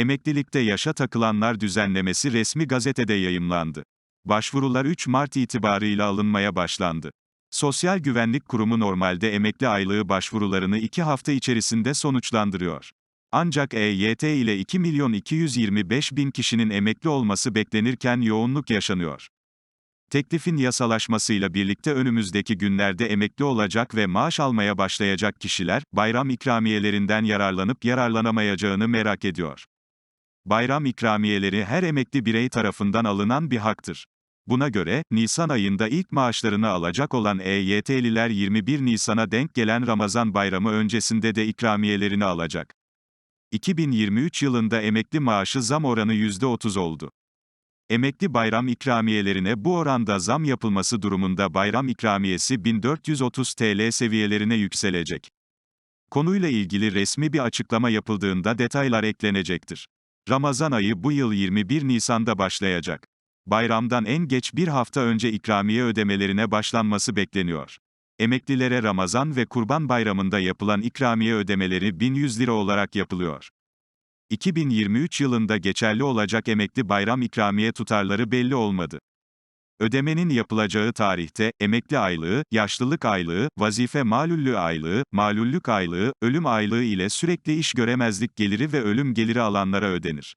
Emeklilikte yaşa takılanlar düzenlemesi resmi gazetede yayımlandı. Başvurular 3 Mart itibarıyla alınmaya başlandı. Sosyal Güvenlik Kurumu normalde emekli aylığı başvurularını 2 hafta içerisinde sonuçlandırıyor. Ancak EYT ile 2 milyon 225 bin kişinin emekli olması beklenirken yoğunluk yaşanıyor. Teklifin yasalaşmasıyla birlikte önümüzdeki günlerde emekli olacak ve maaş almaya başlayacak kişiler, bayram ikramiyelerinden yararlanıp yararlanamayacağını merak ediyor. Bayram ikramiyeleri her emekli birey tarafından alınan bir haktır. Buna göre, Nisan ayında ilk maaşlarını alacak olan EYT'liler 21 Nisan'a denk gelen Ramazan bayramı öncesinde de ikramiyelerini alacak. 2023 yılında emekli maaşı zam oranı %30 oldu. Emekli bayram ikramiyelerine bu oranda zam yapılması durumunda bayram ikramiyesi 1430 TL seviyelerine yükselecek. Konuyla ilgili resmi bir açıklama yapıldığında detaylar eklenecektir. Ramazan ayı bu yıl 21 Nisan'da başlayacak. Bayramdan en geç bir hafta önce ikramiye ödemelerine başlanması bekleniyor. Emeklilere Ramazan ve Kurban Bayramı'nda yapılan ikramiye ödemeleri 1100 lira olarak yapılıyor. 2023 yılında geçerli olacak emekli bayram ikramiye tutarları belli olmadı. Ödemenin yapılacağı tarihte, emekli aylığı, yaşlılık aylığı, vazife malullü aylığı, malullük aylığı, ölüm aylığı ile sürekli iş göremezlik geliri ve ölüm geliri alanlara ödenir.